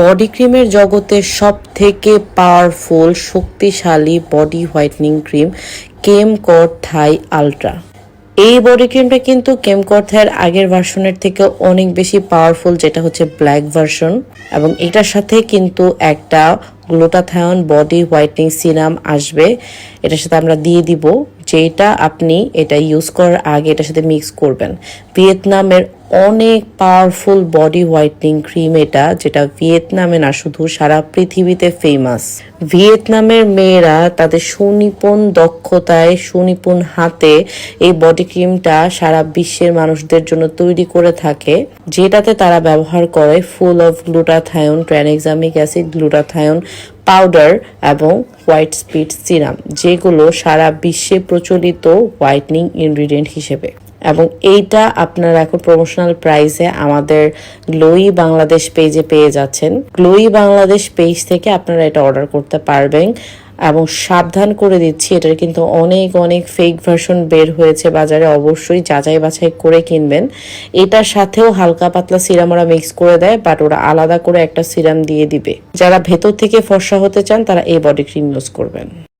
Body ক্রিমের জগতে সব থেকে পাওয়ারফুল, শক্তিশালী বডি হোয়াইটনিং ক্রিম কেম কট থাই আলট্রা। এই বডি ক্রিমটা কিন্তু কেমকট থাইয়ের আগের ভার্সনের থেকে অনেক বেশি পাওয়ারফুল, যেটা হচ্ছে ব্ল্যাক ভার্সন। এবং এটার সাথে কিন্তু একটা গ্লুটাথায়ন বডি হোয়াইটনিং সিরাম আসবে। এটার সাথে আমরা দিয়ে দিব যেটা আপনি এটা ইউজ করার আগে এটার সাথে মিক্স করবেন। ভিয়েতনামের অনেক পাওয়ারফুল বডি হোয়াইটনিং ক্রিম এটা, যেটা ভিয়েতনামে না, শুধু সারা পৃথিবীতে ফেমাস ভিয়েতনামের মেয়েরা তাদের সুনিপুণ দক্ষতায়, সুনিপুণ হাতে এই বডি ক্রিমটা সারা বিশ্বের মানুষদের জন্য তৈরি করে থাকে, যেটাতে তারা ব্যবহার করে full of glutathione tranexamic acid glutathione powder এবং হোয়াইট স্পিড সিরাম যেগুলো সারা বিশ্বে প্রচলিত হোয়াইটনিং ইনগ্রিডিয়েন্ট হিসেবে। এবং এইটা আপনারা এখন প্রমোশনাল প্রাইসে আমাদের গ্লোই বাংলাদেশ পেজে পেয়ে যাচ্ছেন। গ্লোই বাংলাদেশ পেজ থেকে আপনারা এটা অর্ডার করতে পারবেন। এবং সাবধান করে দিচ্ছি। এটার কিন্তু অনেক অনেক ফেক ভার্সন বের হয়েছে বাজারে। অবশ্যই যাচাই বাছাই করে কিনবেন। এটার সাথেও হালকা পাতলা সিরাম ওরা মিক্স করে দেয় বাট ওরা আলাদা করে একটা সিরাম দিয়ে দিবে। যারা ভেতর থেকে ফর্সা হতে চান, তারা এই বডি ক্রিম ইউজ করবেন।